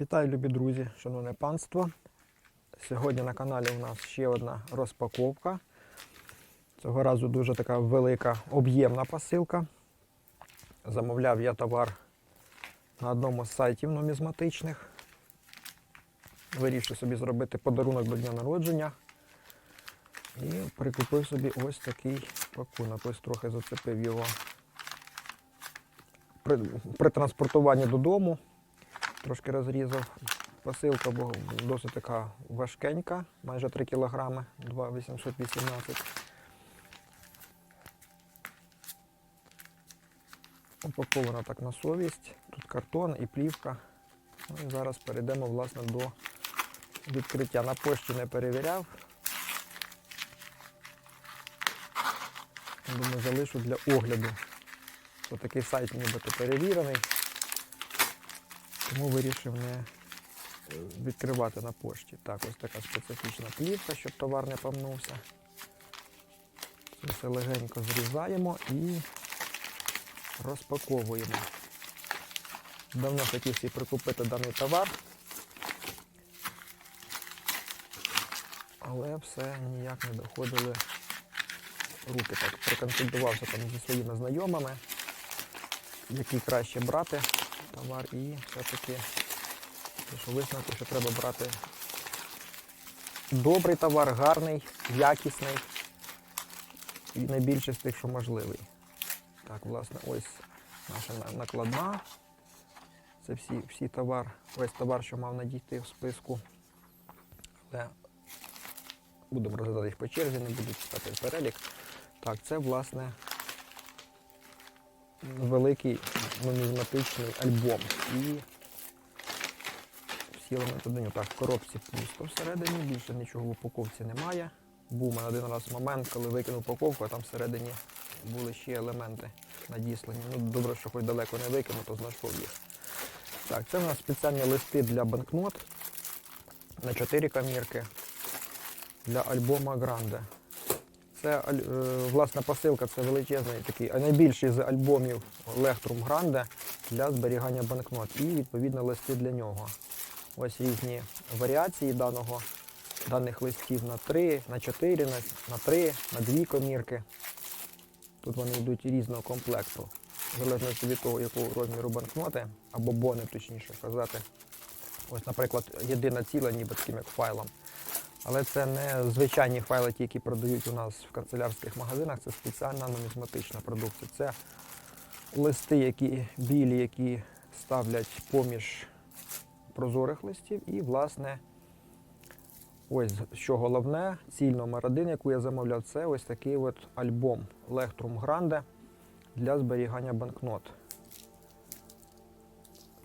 Вітаю, любі друзі, шановне панство. Сьогодні на каналі у нас ще одна розпаковка. Цього разу дуже така велика об'ємна посилка. Замовляв я товар на одному з сайтів нумізматичних. Вирішив собі зробити подарунок до дня народження. І прикупив собі ось такий пакунок. Ось трохи зацепив його при, при транспортуванні додому трошки розрізав. Посилка бо досить така важкенька, майже 3 кг, 2,818. Упакована так на совість. Тут картон і плівка. Ну, і зараз перейдемо власне до відкриття. На пошті не перевіряв. Думаю, залишу для огляду. Ось такий сайт нібито перевірений. Тому вирішив не е, відкривати на пошті. Так, ось така специфічна плівка, щоб товар не помнувся. Все легенько зрізаємо і розпаковуємо. Давно хотів собі прикупити даний товар, але все ніяк не доходили руки. Так, проконсультувався там зі своїми знайомими, які краще брати товар і все-таки висновку, що треба брати добрий товар, гарний, якісний і найбільше з тих, що можливий. Так, власне, ось наша накладна. Це всі, всі товар, весь товар, що мав надійти в списку. Але будемо розглядати їх по черзі, не буду читати перелік. Так, це власне великий нумізматичний альбом. І всі елементи до нього. Так, в коробці пусто всередині, більше нічого в упаковці немає. Був у мене один раз момент, коли викинув упаковку, а там всередині були ще елементи надіслані. Ну, добре, що хоч далеко не викинув, то знайшов їх. Так, це у нас спеціальні листи для банкнот на 4 камірки для альбома Гранде. Це е, власна посилка, це величезний такий, а найбільший з альбомів Lectrum Grande для зберігання банкнот і відповідно листи для нього. Ось різні варіації даного, даних листів на 3, на 4, на, на 3, на 2 комірки. Тут вони йдуть різного комплекту, в залежності від того, якого розміру банкноти, або бони, точніше сказати. Ось, наприклад, єдина ціла, ніби таким як файлом. Але це не звичайні файли, ті, які продають у нас в канцелярських магазинах, це спеціальна нумізматична продукція. Це листи, які білі, які ставлять поміж прозорих листів. І, власне, ось що головне, ціль номер один, яку я замовляв, це ось такий от альбом Lectrum Grande для зберігання банкнот.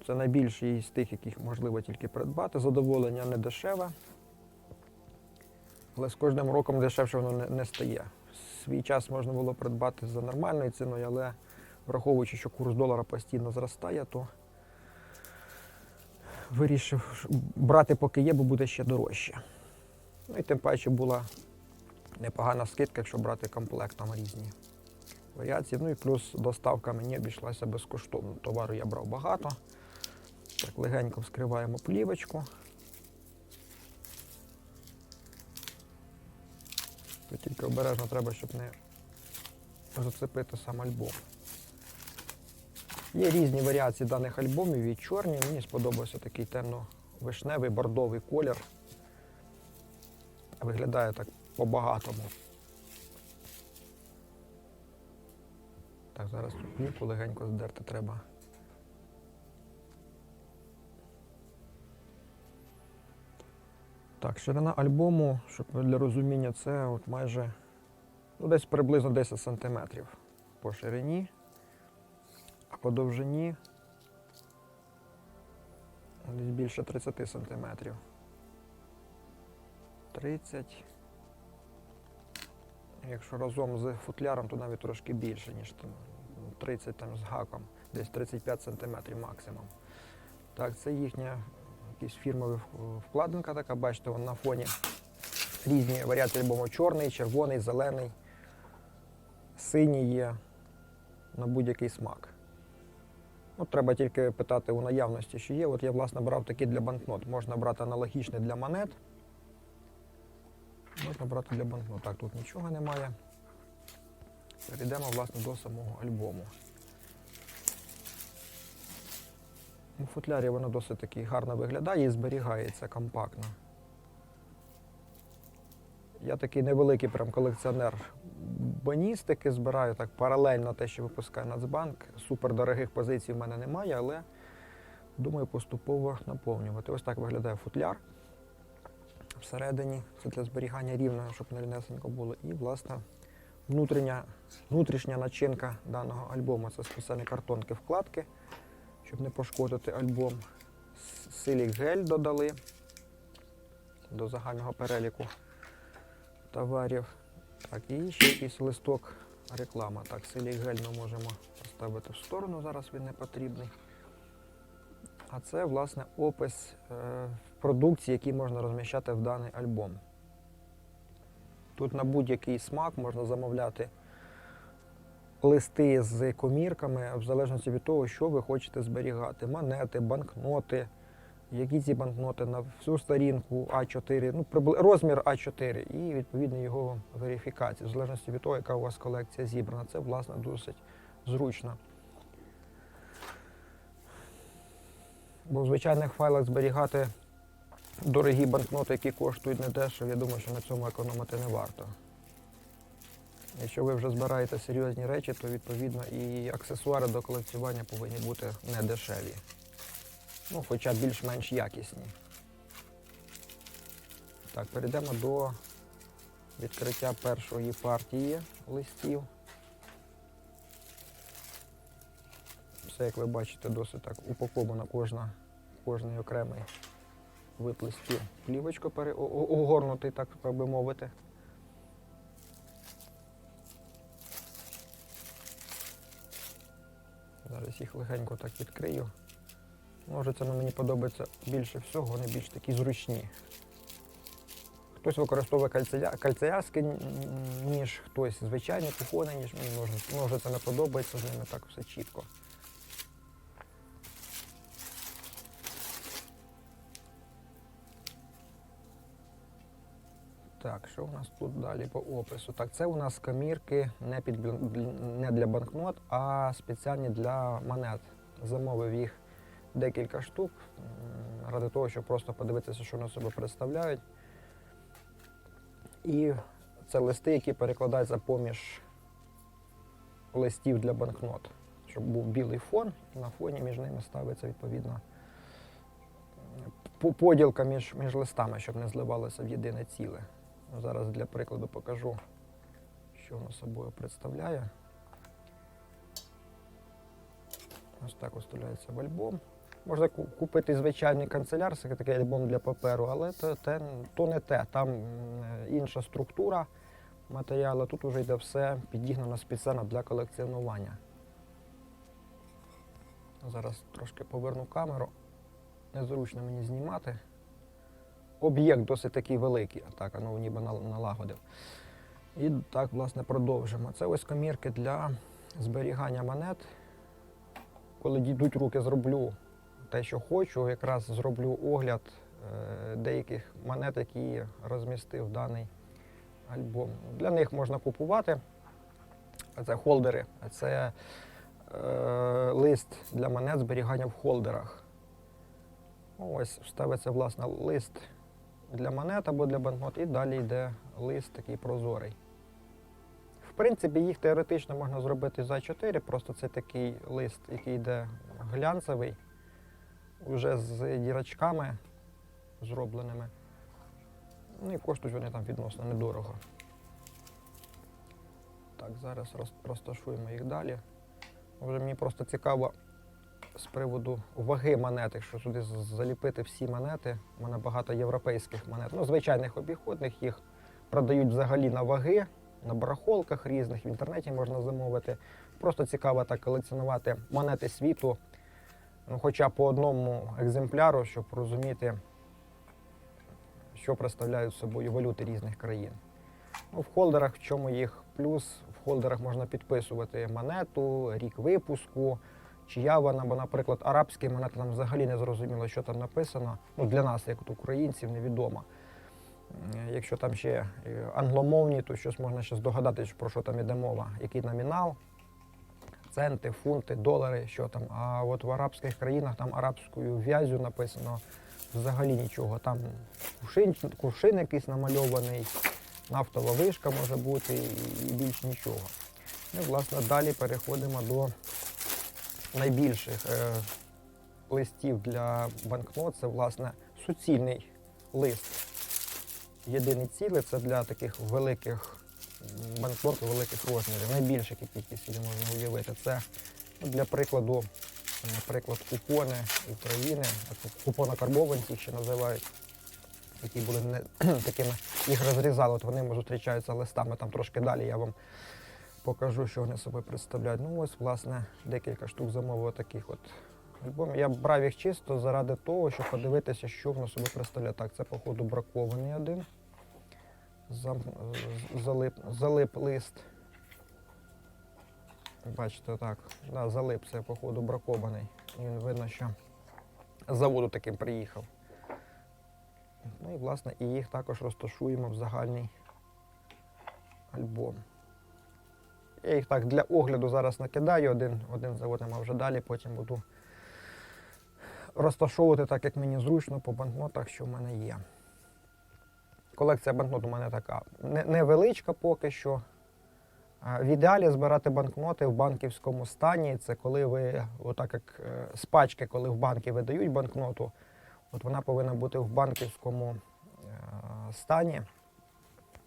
Це найбільший з тих, яких можливо тільки придбати. Задоволення не дешеве. Але з кожним роком дешевше воно не, не стає. Свій час можна було придбати за нормальною ціною, але враховуючи, що курс долара постійно зростає, то вирішив брати поки є, бо буде ще дорожче. Ну і тим паче була непогана скидка, якщо брати комплектом різні варіації. Ну і плюс доставка мені обійшлася безкоштовно. Товару я брав багато. Так, легенько вскриваємо плівочку. То тільки обережно треба, щоб не зацепити сам альбом. Є різні варіації даних альбомів і чорні. Мені сподобався такий темно-вишневий бордовий колір. Виглядає так по-багатому. Так, зараз цю плівку легенько здерти треба. Так, ширина альбому, щоб для розуміння, це от майже ну, десь приблизно 10 см по ширині, а по довжині десь більше 30 см. 30. Якщо разом з футляром, то навіть трошки більше, ніж 30 там, з гаком, десь 35 см максимум. Так, це їхня якийсь фірмова в- вкладинка така, бачите, на фоні різні варіації альбому чорний, червоний, зелений, синій є на будь-який смак. Ну, треба тільки питати у наявності, що є. От я, власне, брав такі для банкнот. Можна брати аналогічний для монет. Можна брати для банкнот. Так, тут нічого немає. Перейдемо, власне, до самого альбому. У футлярі воно досить таки гарно виглядає і зберігається компактно. Я такий невеликий прям колекціонер баністики, збираю так паралельно те, що випускає Нацбанк. Супердорогих позицій в мене немає, але думаю поступово наповнювати. Ось так виглядає футляр. Всередині це для зберігання рівно, щоб не рівнесенько було. І, власне, внутрішня, внутрішня начинка даного альбому це спеціальні картонки вкладки, щоб не пошкодити альбом. Силік гель додали до загального переліку товарів. Так, і ще якийсь листок реклама. Так, силік гель ми можемо поставити в сторону, зараз він не потрібний. А це, власне, опис е, продукції, які можна розміщати в даний альбом. Тут на будь-який смак можна замовляти листи з комірками, в залежності від того, що ви хочете зберігати. Монети, банкноти, які ці банкноти на всю сторінку А4, ну, розмір А4 і відповідно його верифікація, в залежності від того, яка у вас колекція зібрана. Це, власне, досить зручно. Бо в звичайних файлах зберігати дорогі банкноти, які коштують недешево, я думаю, що на цьому економити не варто. Якщо ви вже збираєте серйозні речі, то відповідно і аксесуари до колекціювання повинні бути не дешеві. Ну, хоча більш-менш якісні. Так, перейдемо до відкриття першої партії листів. Все, як ви бачите, досить так упакована кожна, кожний окремий вид листів. Плівочко пере... огорнутий, так би мовити. Зараз їх легенько так відкрию. Може, це мені подобається більше всього, вони більш такі зручні. Хтось використовує кальцея... кальцеязки ніж, хтось звичайний кухонний ніж. Мені. Може, це не подобається, з ними так все чітко. Так, що у нас тут далі по опису? Так, це у нас камірки не, під, не для банкнот, а спеціальні для монет. Замовив їх декілька штук ради того, щоб просто подивитися, що вони себе представляють. І це листи, які перекладаються поміж листів для банкнот, щоб був білий фон, і на фоні між ними ставиться відповідно поділка між, між листами, щоб не зливалося в єдине ціле. Зараз для прикладу покажу, що воно собою представляє. Ось так вставляється в альбом. Можна купити звичайний канцелярський такий альбом для паперу, але то, те, то не те. Там інша структура матеріалу. Тут вже йде все підігнано спеціально для колекціонування. Зараз трошки поверну камеру. Незручно мені знімати. Об'єкт досить такий великий, а так, ну ніби налагодив. І так, власне, продовжимо. Це ось комірки для зберігання монет. Коли дійдуть руки, зроблю те, що хочу, якраз зроблю огляд е, деяких монет, які розмістив даний альбом. Для них можна купувати. Це холдери, це е, лист для монет зберігання в холдерах. Ось ставиться власне лист для монет або для банкнот, і далі йде лист такий прозорий. В принципі, їх теоретично можна зробити за 4, просто це такий лист, який йде глянцевий, вже з дірочками зробленими. Ну і коштують вони там відносно недорого. Так, зараз розташуємо їх далі. Вже мені просто цікаво з приводу ваги монет, якщо сюди заліпити всі монети, у мене багато європейських монет, ну, звичайних обіходних, їх продають взагалі на ваги, на барахолках різних, в інтернеті можна замовити. Просто цікаво так колекціонувати монети світу, ну, хоча по одному екземпляру, щоб розуміти, що представляють собою валюти різних країн. Ну, в холдерах в чому їх плюс? В холдерах можна підписувати монету, рік випуску, чия вона, бо, наприклад, арабські монети там взагалі не зрозуміло, що там написано. Ну, для нас, як от українців, невідомо. Якщо там ще е, англомовні, то щось можна ще здогадатись, про що там іде мова, який номінал, центи, фунти, долари, що там. А от в арабських країнах там арабською в'язю написано взагалі нічого. Там кувшин, кувшин якийсь намальований, нафтова вишка може бути і, і більш нічого. Ну, власне, далі переходимо до найбільших е, листів для банкнот. Це, власне, суцільний лист. Єдине ціле це для таких великих банкнот великих розмірів, найбільших, які собі можна уявити. Це ну, для прикладу, наприклад, купони України, купонокарбованці їх ще називають, які були не, такими, їх розрізали, от вони зустрічаються листами там трошки далі. Я вам покажу, що вони собою представляють. Ну ось, власне, декілька штук замовив таких от альбомів. Я брав їх чисто заради того, щоб подивитися, що воно собі представляє. Так, це, походу, бракований один. Зам... Залип... залип лист. Бачите, так. Да, залип це, походу, бракований. Він видно, що з заводу таким приїхав. Ну і власне і їх також розташуємо в загальний альбом. Я їх так для огляду зараз накидаю, один, один заводимо, а вже далі потім буду розташовувати так, як мені зручно по банкнотах, що в мене є. Колекція банкнот у мене така невеличка поки що. В ідеалі збирати банкноти в банківському стані. Це коли ви, отак як е, з пачки, коли в банки видають банкноту, от вона повинна бути в банківському е, стані,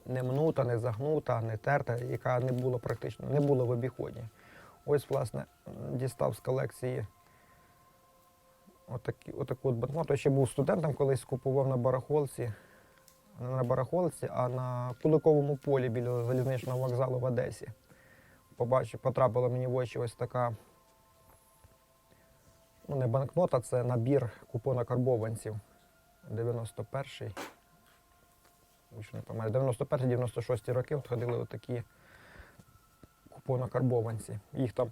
не мнута, не загнута, не терта, яка не було практично не було в обіході. Ось, власне, дістав з колекції отакі, отаку от банкноту. Ще був студентом, колись купував на барахолці. Не на барахолці, а на Куликовому полі біля залізничного вокзалу в Одесі. Побачив, потрапила мені в очі ось така. Ну, не банкнота, це набір купонокарбованців. 91-й. Більше не пам'ятаю. 91-96 роки от ходили отакі купонокарбованці. Їх там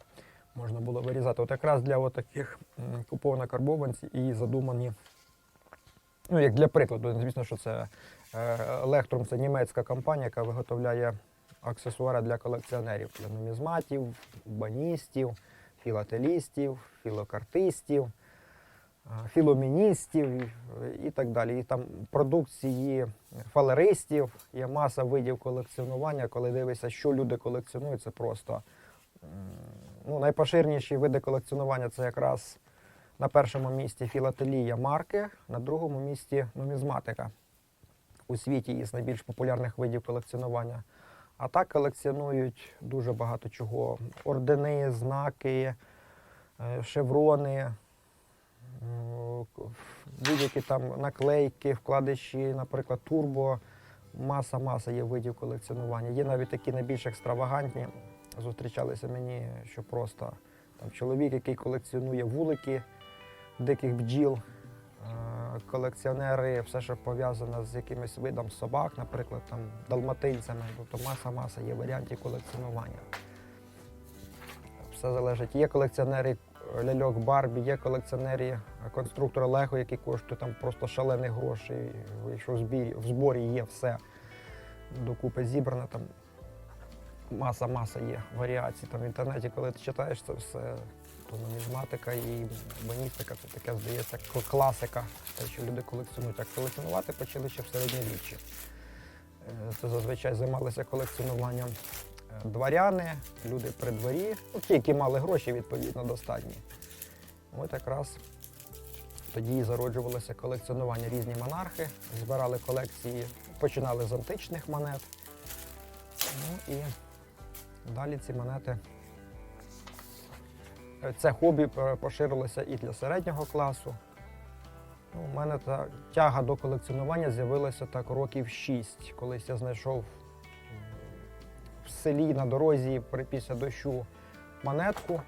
можна було вирізати. От якраз для от таких м, купонокарбованців і задумані. Ну, як для прикладу, звісно, що це е, Electrum це німецька компанія, яка виготовляє аксесуари для колекціонерів, для нумізматів, баністів, філателістів, філокартистів, філоміністів і так далі. І там продукції фалеристів, є маса видів колекціонування. Коли дивишся, що люди колекціонують, це просто ну, найпоширеніші види колекціонування це якраз на першому місці філателія марки, на другому місці нумізматика у світі із найбільш популярних видів колекціонування. А так колекціонують дуже багато чого: ордени, знаки, е, шеврони, будь-які там наклейки, вкладиші, наприклад, турбо. Маса-маса є видів колекціонування. Є навіть такі найбільш екстравагантні. Зустрічалися мені, що просто там чоловік, який колекціонує вулики диких бджіл, е, колекціонери, все, що пов'язане з якимось видом собак, наприклад, там далматинцями, тобто маса-маса є варіантів колекціонування. Все залежить. Є колекціонери е, ляльок Барбі, є колекціонери конструктора Лего, які коштують там просто шалених грошей. Вийшов в збірі, в зборі є все докупи зібрано там. Маса-маса є варіацій. Там в інтернеті, коли ти читаєш це все, то нумізматика і баністика це таке, здається, кл- класика, те, що люди колекціонують. А колекціонувати почали ще в середньовіччі. Е, Це зазвичай займалися колекціонуванням дворяни, люди при дворі, ну, ті, які мали гроші, відповідно, достатні. От якраз тоді і зароджувалося колекціонування різні монархи, збирали колекції, починали з античних монет. Ну і далі ці монети. Е, Це хобі е, поширилося і для середнього класу. Ну, у мене та тяга до колекціонування з'явилася так років 6. Колись я знайшов в селі на дорозі після дощу монетку е,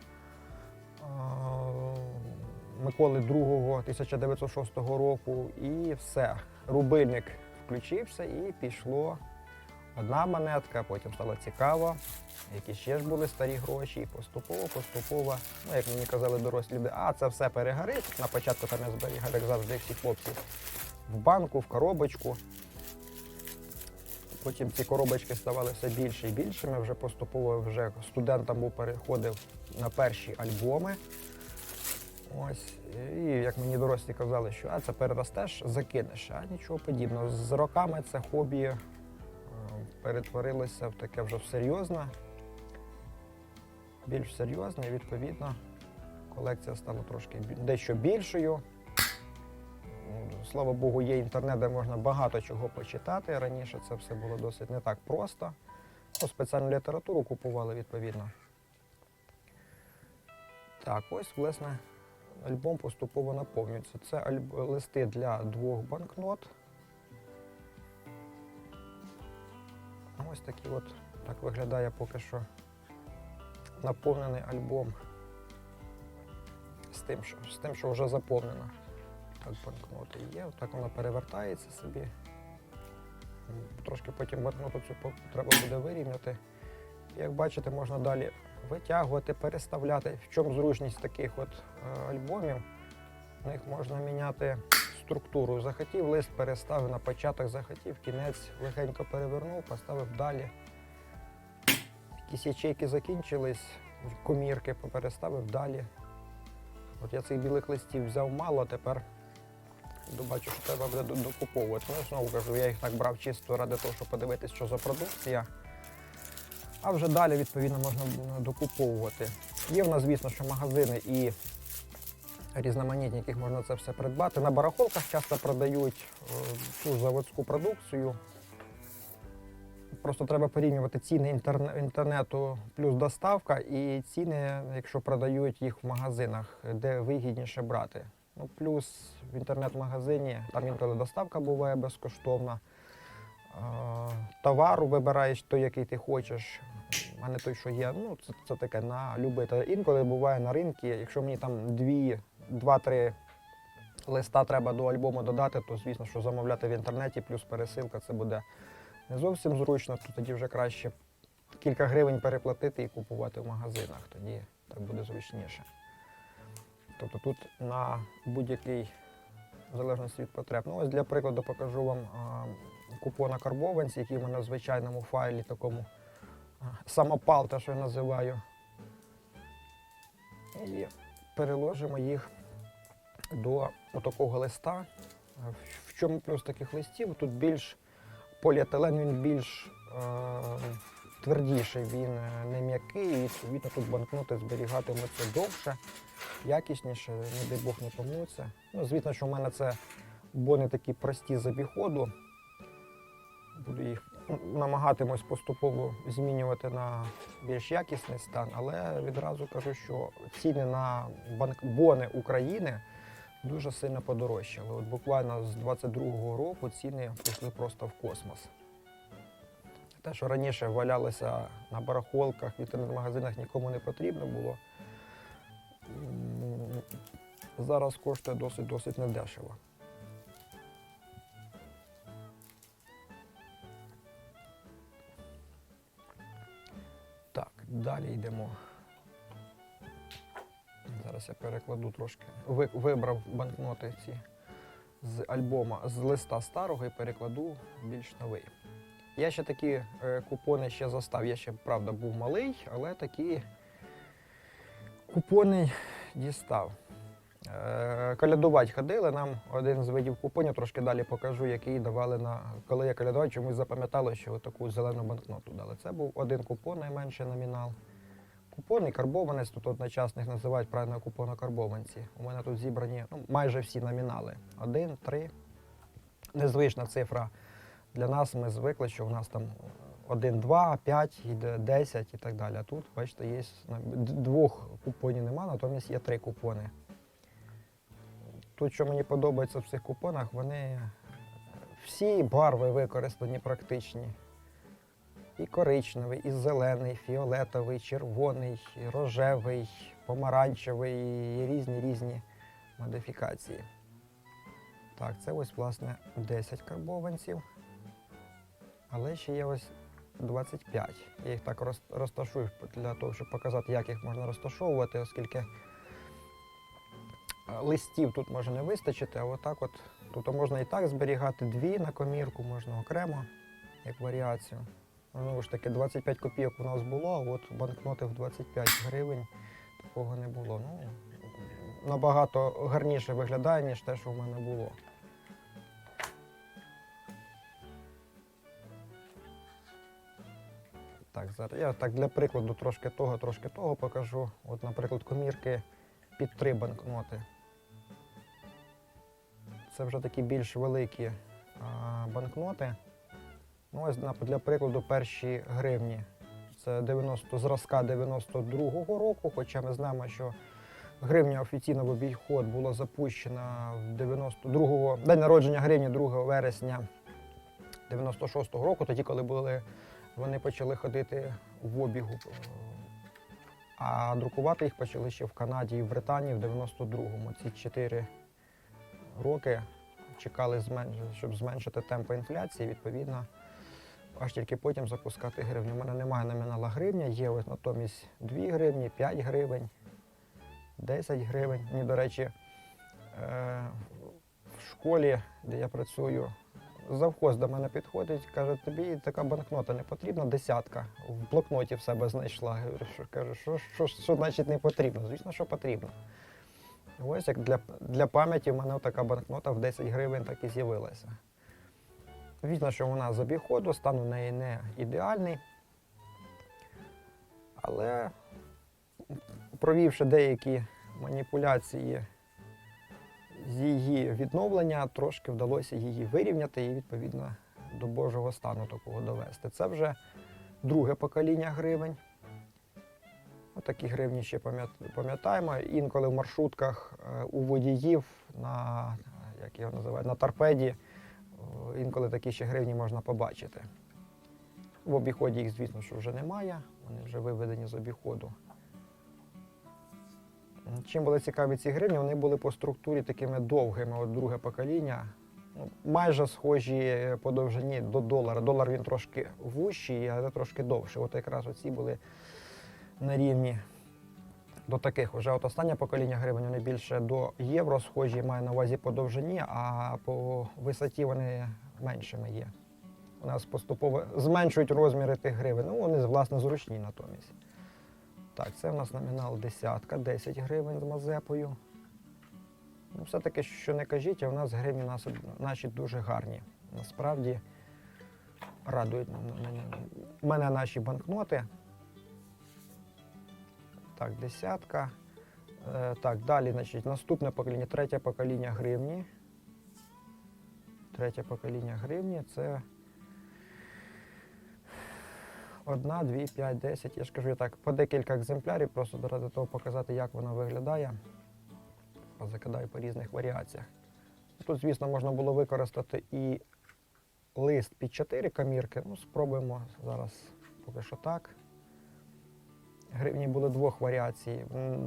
Миколи II 1906 року, і все. Рубильник включився і пішло одна монетка, потім стало цікаво, які ще ж були старі гроші, і поступово, поступово, ну як мені казали дорослі люди, а це все перегорить. На початку там я зберігав, як завжди, всі хлопці в банку, в коробочку. Потім ці коробочки ставали все більше і більшими. Вже поступово вже студентам був переходив на перші альбоми. Ось. І як мені дорослі казали, що а це переростеш, закинеш, а нічого подібного. З роками це хобі е, перетворилося в таке вже серйозне, більш серйозне, і відповідно, колекція стала трошки дещо більшою. Слава Богу, є інтернет, де можна багато чого почитати. Раніше це все було досить не так просто. Ну, спеціальну літературу купували відповідно. Так, ось, власне, альбом поступово наповнюється. Це альб... листи для двох банкнот. Ось такий от так виглядає поки що наповнений альбом з тим, що, з тим, що вже заповнено. Так, банкноти є, так воно перевертається собі. Трошки потім банкноту цю треба буде вирівняти. Як бачите, можна далі витягувати, переставляти. В чому зручність таких от е, альбомів? В них можна міняти структуру. Захотів лист переставив на початок, захотів, кінець легенько перевернув, поставив далі. Якісь ячейки закінчились, комірки переставив далі. От я цих білих листів взяв мало, тепер бачу, що треба буде докуповувати. Ну, знову кажу, я їх так брав чисто ради того, щоб подивитися, що за продукція. А вже далі, відповідно, можна докуповувати. Є в нас, звісно, що магазини і різноманітні, яких можна це все придбати. На барахолках часто продають е, цю заводську продукцію. Просто треба порівнювати ціни інтернету плюс доставка і ціни, якщо продають їх в магазинах, де вигідніше брати. Ну, плюс в інтернет-магазині там інколи доставка буває безкоштовна. Товару вибираєш той, який ти хочеш, а не той, що є. Ну, це, це таке на любителя. Інколи буває на ринку, якщо мені там дві, два-три листа треба до альбому додати, то звісно, що замовляти в інтернеті, плюс пересилка це буде не зовсім зручно, то тоді вже краще кілька гривень переплатити і купувати в магазинах. Тоді так буде зручніше. Тобто тут на будь-який, залежності від потреб. Ну, ось для прикладу покажу вам а, купон карбованці, який в мене в звичайному файлі, такому самопал, те, що я називаю. І переложимо їх до такого листа. В- В чому плюс таких листів? Тут більш поліетилен, він більш е, твердіший, він е, не м'який, і відповідно тут банкноти зберігатимуться довше, якісніше, не дай Бог не помнуться. Ну, звісно, що в мене це бони такі прості з обіходу. Буду їх ну, намагатимось поступово змінювати на більш якісний стан, але відразу кажу, що ціни на банк бони України дуже сильно подорожчали. От буквально з 22-го року ціни пішли просто в космос. Те, що раніше валялося на барахолках, в інтернет-магазинах нікому не потрібно було. Зараз коштує досить досить недешево. Так, далі йдемо. Зараз я перекладу трошки. Ви- Вибрав банкноти ці з альбома з листа старого і перекладу більш новий. Я ще такі е, купони ще застав. Я ще, правда, був малий, але такі купони дістав. Е, Колядувати ходили. Нам один з видів купонів, трошки далі покажу, який давали на коли я колядував, чомусь запам'ятало, що таку зелену банкноту дали. Це був один купон, найменший номінал. Купон і карбованець, тут одночасно їх називають правильно купонокарбованці. У мене тут зібрані ну, майже всі номінали. Один, три. Незвична цифра. Для нас ми звикли, що у нас там 1, 2, 5, іде 10 і так далі. А тут, бачите, є ну, двох купонів немає, натомість є три купони. Тут, що мені подобається в цих купонах, вони всі барви використані практичні. І коричневий, і зелений, фіолетовий, червоний, і рожевий, помаранчевий, і різні різні модифікації. Так, це ось, власне, 10 карбованців. Але ще є ось 25. Я їх так розташую для того, щоб показати, як їх можна розташовувати, оскільки е, листів тут може не вистачити, а отак от тут можна і так зберігати дві на комірку, можна окремо, як варіацію. Знову ж таки, 25 копійок у нас було, а от банкноти в 25 гривень такого не було. Ну, набагато гарніше виглядає, ніж те, що в мене було. Так, зараз я так для прикладу трошки того, трошки того покажу. От, наприклад, комірки під три банкноти. Це вже такі більш великі а, банкноти. Ну, ось для прикладу перші гривні. Це 90, зразка 92-го року, хоча ми знаємо, що гривня офіційно в обіход була запущена в 92-го, день народження гривні 2 вересня 96-го року, тоді, коли були, вони почали ходити в обігу. е, А друкувати їх почали ще в Канаді і в Британії в 92-му. Ці 4 роки чекали, щоб зменшити темпи інфляції, відповідно, аж тільки потім запускати гривню. У мене немає номінала гривня, є ось натомість 2 гривні, 5 гривень, 10 гривень. Мені, до речі, е, в школі, де я працюю, завхоз до мене підходить, каже, тобі така банкнота не потрібна, десятка. В блокноті в себе знайшла. Я говорю, що кажу, що, що, що значить не потрібно? Звісно, що потрібно. Ось як для, для пам'яті в мене така банкнота в 10 гривень так і з'явилася. Звісно, що вона з обіходу, стан у неї не ідеальний. Але провівши деякі маніпуляції з її відновлення, трошки вдалося її вирівняти і, відповідно, до Божого стану такого довести. Це вже друге покоління гривень. Отакі гривні ще пам'ятаємо. Інколи в маршрутках е, у водіїв на, е, як його називають, на торпеді, інколи такі ще гривні можна побачити. В обіході їх, звісно, що вже немає, вони вже виведені з обіходу. Чим були цікаві ці гривні, вони були по структурі такими довгими, от друге покоління, ну, майже схожі по довжині до долара. Долар він трошки вущий, але трошки довший. От якраз оці були на рівні до таких. Вже от останнє покоління гривень вони більше до євро схожі, маю на увазі по довжині, а по висоті вони меншими є. У нас поступово зменшують розміри тих гривень. Ну, вони власне зручні натомість. Так, це в нас номінал десятка, 10 гривень з Мазепою. Ну, все-таки, що не кажіть, а в нас гривні наші дуже гарні. Насправді радують мене наші банкноти. Так, десятка. Е, так, далі, значить, наступне покоління, третє покоління гривні. Третє покоління гривні це одна, дві, п'ять, десять. Я ж кажу так, по декілька екземплярів, просто ради того показати, як вона виглядає. Закидаю по різних варіаціях. Тут, звісно, можна було використати і лист під 4 камірки. Ну, спробуємо зараз поки що так. Гривні були двох варіацій.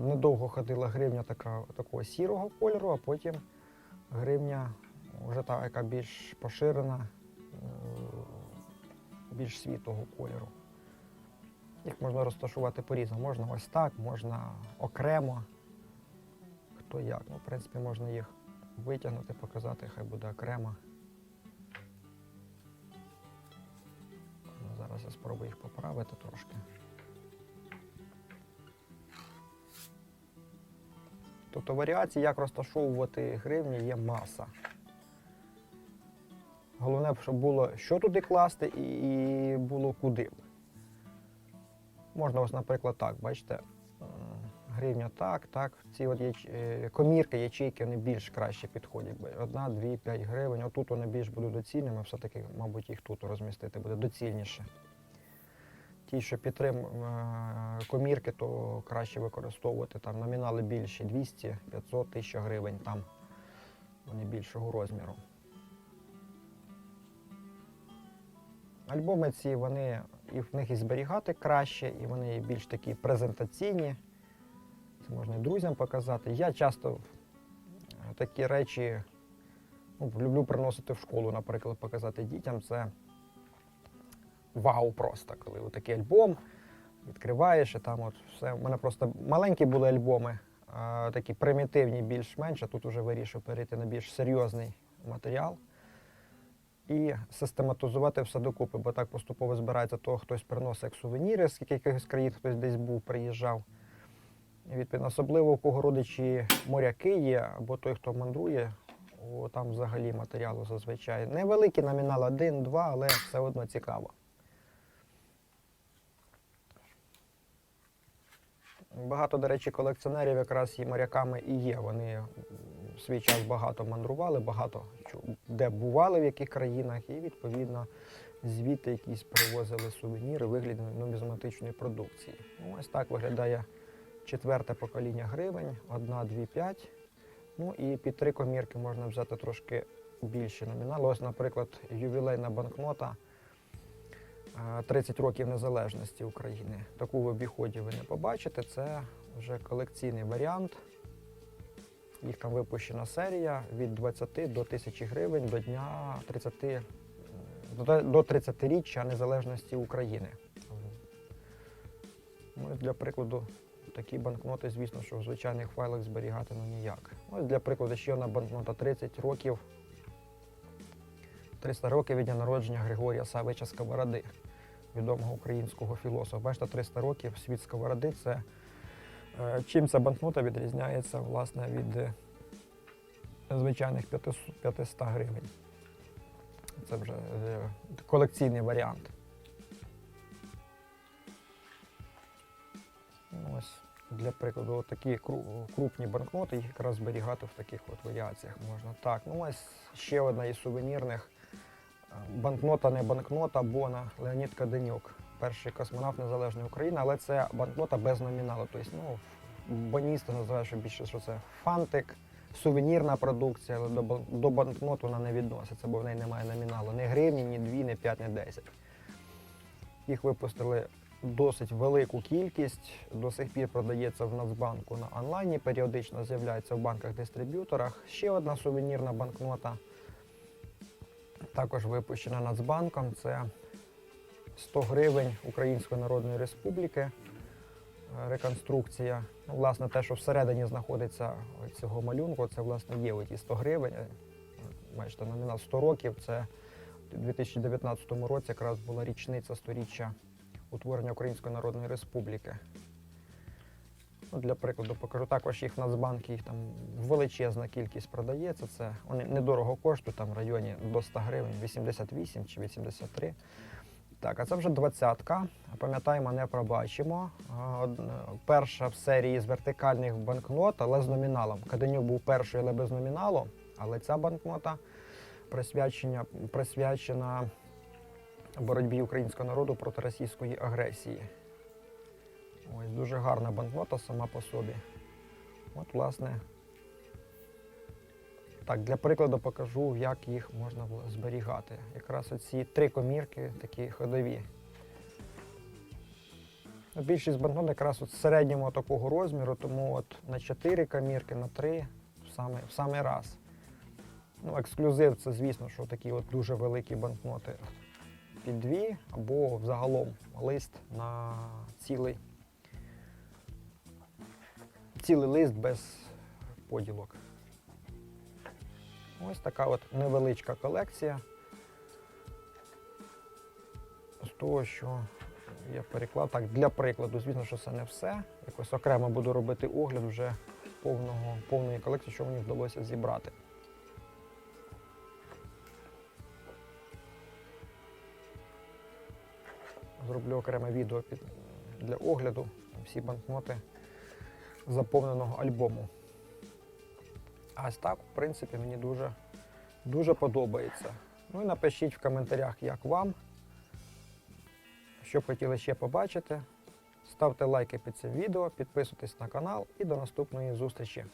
Недовго ходила гривня така, такого сірого кольору, а потім гривня вже та, яка більш поширена, е, більш світлого кольору. Їх можна розташувати по-різному. Можна ось так, можна окремо. Хто як. Ну, в принципі, можна їх витягнути, показати, хай буде окремо. Ну, Зараз я спробую їх поправити трошки. Тобто варіацій, як розташовувати гривні, є маса. Головне, щоб було що туди класти і було куди. Можна ось, наприклад, так, бачите, гривня так, так. Ці от яч... е, комірки, ячейки вони більш краще підходять. Одна, дві, п'ять гривень. Отут вони більш будуть доцільними, все-таки, мабуть, їх тут розмістити буде доцільніше. Ті, що підтрим е, комірки, то краще використовувати там номінали більші 200, 500, 1000 гривень там. Вони більшого розміру. Альбоми ці, вони і в них і зберігати краще, і вони більш такі презентаційні. Це можна і друзям показати. Я часто е, такі речі ну, люблю приносити в школу, наприклад, показати дітям. Це вау просто, коли такий альбом відкриваєш, і там от все. У мене просто маленькі були альбоми, такі примітивні, більш-менш, а тут вже вирішив перейти на більш серйозний матеріал. І систематизувати все докупи, бо так поступово збирається, то хтось приносить як сувеніри, з якихось країн хтось десь був, приїжджав. Відповідно, особливо у кого родичі моряки є, або той, хто мандрує, о, там взагалі матеріалу зазвичай. Невеликий номінал, один-два, але все одно цікаво. Багато, до речі, колекціонерів якраз і моряками і є. Вони в свій час багато мандрували, багато де бували, в яких країнах, і відповідно звідти якісь привозили сувеніри у вигляді нумізматичної продукції. Ну, ось так виглядає четверте покоління гривень, одна, дві, п'ять. Ну і під три комірки можна взяти трошки більші номінали. Ось, наприклад, ювілейна банкнота е, 30 років незалежності України. Таку в обіході ви не побачите. Це вже колекційний варіант. Їх там випущена серія від 20 до 1000 гривень до дня 30, до- до 30-річчя незалежності України. Ну, для прикладу, такі банкноти, звісно, що в звичайних файлах зберігати ну ніяк. Ось для прикладу, ще одна банкнота 30 років. 300 років від дня народження Григорія Савича Сковороди, відомого українського філософа. Бачите, 300 років світ Сковороди це е, чим ця банкнота відрізняється власне від е, звичайних 500 500 гривень. Це вже е, колекційний варіант. Ну, Ось для прикладу, такі крупні банкноти, їх якраз зберігати в таких от варіаціях можна. Так, ну ось ще одна із сувенірних. Е, Банкнота не банкнота, Бона Леонід Каденюк, перший космонавт Незалежної України, але це банкнота без номіналу. Тобто, ну, боністи називають, що більше що це фантик, сувенірна продукція, але до, до банкнот вона не відноситься, бо в неї немає номіналу. Ні гривні, ні дві, ні п'ять, ні десять. Їх випустили досить велику кількість. До сих пір продається в Нацбанку на онлайні, періодично з'являється в банках-дистриб'юторах. Ще одна сувенірна банкнота, також випущена Нацбанком. Це 100 гривень Української Народної Республіки. е, Реконструкція. Ну, власне, те, що всередині знаходиться цього малюнку, це власне є оті 100 гривень. Бачите, номінал 100 років. Це у 2019 році якраз була річниця сторіччя утворення Української Народної Республіки. Ну, для прикладу покажу. Також їх в Нацбанкі, їх там величезна кількість продається. Це вони недорого коштують, там в районі до 100 гривень, 88 чи 83. Так, а це вже двадцятка. Пам'ятаємо, не пробачимо. Перша в серії з вертикальних банкнот, але з номіналом. Каденюк був перший, але без номіналу. Але ця банкнота присвячена, присвячена боротьбі українського народу проти російської агресії. Ось дуже гарна банкнота сама по собі. От, власне. Так, для прикладу покажу, як їх можна вла- зберігати. Якраз оці три комірки такі ходові. Більшість банкнот якраз от середнього такого розміру, тому от на 4 комірки, на 3 в самий, в самий раз. Ну, ексклюзив це, звісно, що такі от дуже великі банкноти під дві, або взагалом лист на цілий, цілий лист без поділок. Ось така от невеличка колекція. З того, що я переклав. Так, для прикладу, звісно, що це не все. Якось окремо буду робити огляд вже повного, повної колекції, що мені вдалося зібрати. Зроблю окреме відео для огляду всі банкноти заповненого альбому. А ось так, в принципі, мені дуже, дуже подобається. Ну і напишіть в коментарях, як вам, що б хотіли ще побачити. Ставте лайки під цим відео, підписуйтесь на канал і до наступної зустрічі.